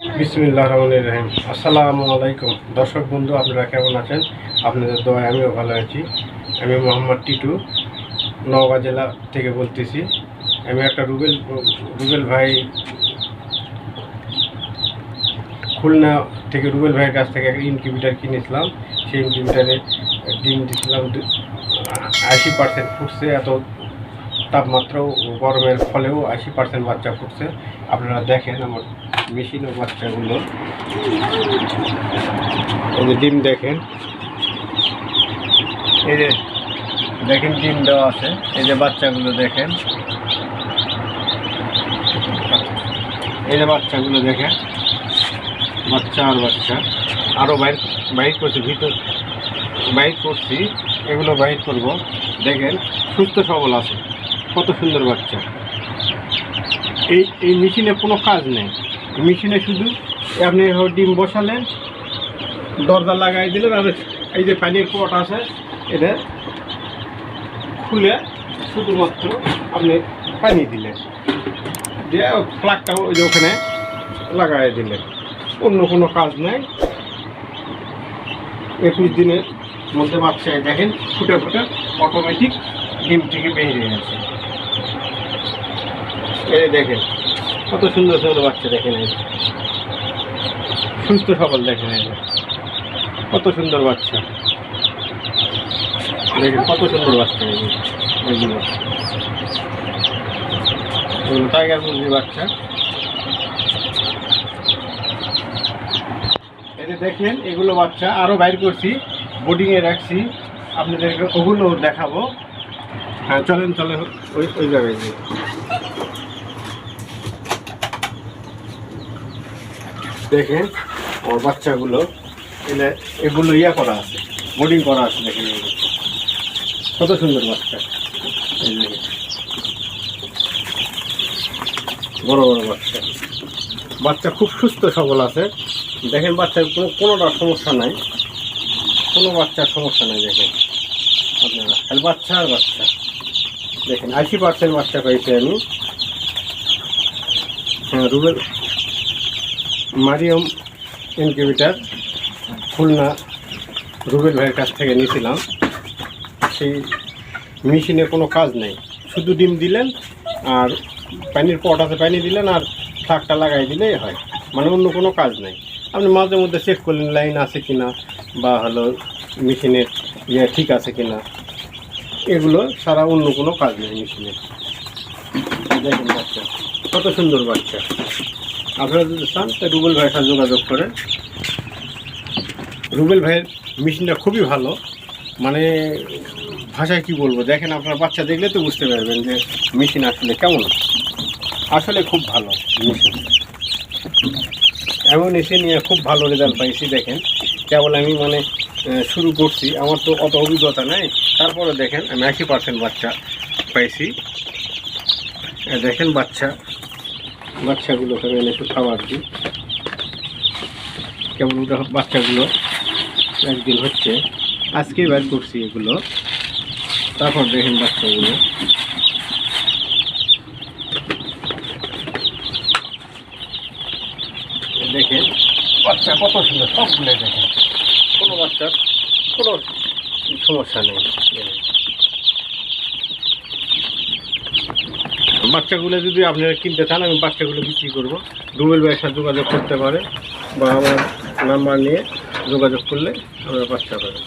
বিসমিল্লাহ রহমান রহিম। আসসালামু আলাইকুম। দর্শক বন্ধু, আপনারা কেমন আছেন? আপনাদের দোয়ায় আমিও ভালো আছি। আমি মোহাম্মদ টিটু, নওগাঁ জেলা থেকে বলতেছি। আমি একটা রুবেল রুবেল ভাই খুলনা থেকে, রুবেল ভাইয়ের কাছ থেকে একটা ইনকিউবেটার কিনেছিলাম। সেই ইনকিউবেটারে ডিম দিয়েছিলাম আশি পার্সেন্ট ফুটছে, এত তাপমাত্রাও গরমের ফলেও আশি পার্সেন্ট বাচ্চা ফুটছে আপনারা দেখেন আমার মেশিনের বাচ্চাগুলো। ডিম দেখেন। এই যে দেখেন ডিম দেওয়া আছে। এই যে বাচ্চাগুলো দেখেন। এই যে বাচ্চাগুলো দেখেন। বাচ্চা আর বাচ্চা। আরও বাইর বাইর করছি, ভিতর বাইর করছি। এগুলো বাইর করব। দেখেন, সুস্থ সবল আছে। কত সুন্দর বাচ্চা। এই এই মেশিনে কোনো কাজ নেই। মেশিনে শুধু আপনি ডিম বসালেন, দরজা লাগাই দিলেন, আর এই যে পানির পট আছে, এটা খুলে শুধুমাত্র আপনি পানি দিলেন। দিয়ে প্লাগটা ওই যে ওখানে লাগাই দিলেন। অন্য কোনো কাজ নাই। একুশ দিনের মধ্যে বাচ্চায় দেখেন, ফুটে ফুটে অটোমেটিক ডিম থেকে বেরিয়ে গেছে। এই দেখেন, কত সুন্দর সুন্দর বাচ্চা দেখেন এই সুস্থ সবল দেখেন এই কত সুন্দর বাচ্চা। দেখেন, কত সুন্দর বাচ্চা এই এগুলো। টাইগার মুরগির বাচ্চা। যে দেখেন, এগুলো বাচ্চা। আরও বাইর করছি বোর্ডিংয়ে রাখছি। আপনাদেরকে ওগুলো দেখাবো। হ্যাঁ চলেন চলেন, ওই ওই জায়গায় দেখেন ওর বাচ্চাগুলো এলে এগুলো ইয়া করা আছে বোর্ডিং করা আছে দেখেন কত সুন্দর বাচ্চা। বড় বড় বাচ্চা। বাচ্চা খুব সুস্থ সবল আছে। দেখেন বাচ্চার কোনো কোনোটা সমস্যা নাই। কোনো বাচ্চার সমস্যা নাই দেখেন। আপনারা বাচ্চা আর বাচ্চা। দেখেন, আশি পার্সেন্ট বাচ্চা পেয়েছি আমি। হ্যাঁ রুবেল মারিয়ম ইনকিউবেটার খুলনা রুবেল ভাইয়ের কাছ থেকে নিয়েছিলাম। সেই মেশিনে কোনো কাজ নেই। শুধু ডিম দিলেন আর পানির পট আছে, পানি দিলেন আর ফ্লাগটা লাগাই দিলেই হয়। মানে অন্য কোনো কাজ নেই। আপনি মাঝে মধ্যে চেক করলেন লাইন আছে কি না বা হলো মেশিনের ইয়ে ঠিক আছে কি না এগুলো সারা অন্য কোনো কাজ নেই মেশিনে। দেখুন বাচ্চা, কত সুন্দর বাচ্চা। আপনারা যদি চান তো রুবেল ভাইয়ের সাথে যোগাযোগ করেন। রুবেল ভাইয়ের মেশিনটা খুবই ভালো। মানে ভাষায় কি বলব? দেখেন, আপনার বাচ্চা দেখলে তো বুঝতে পারবেন যে মেশিন আসলে কেমন। আসলে খুব ভালো মেশিন। এমন এসে নিয়ে খুব ভালো রেজাল্ট পাইছি, দেখেন। কেবল আমি মানে শুরু করছি। আমার তো অত অভিজ্ঞতা নেই। তারপরে দেখেন, আমি আশি পার্সেন্ট বাচ্চা পাইছি। দেখেন বাচ্চা। বাচ্চাগুলোকে আমি একটু খাবার দিই কেমন বাচ্চাগুলো একদিন হচ্ছে। আজকেই বের করছি এগুলো। তারপর দেখেন বাচ্চাগুলো। দেখেন, বাচ্চা কত সুন্দর সবগুলো দেখেন। কোনো বাচ্চার কোনো সমস্যা নেই। বাচ্চাগুলো যদি আপনারা কিনতে চান, আমি বাচ্চাগুলো বিক্রি করব। ডুবেল সাথে যোগাযোগ করতে পারে বা আমার নাম্বার নিয়ে যোগাযোগ করলে আমরা বাচ্চা পাবেন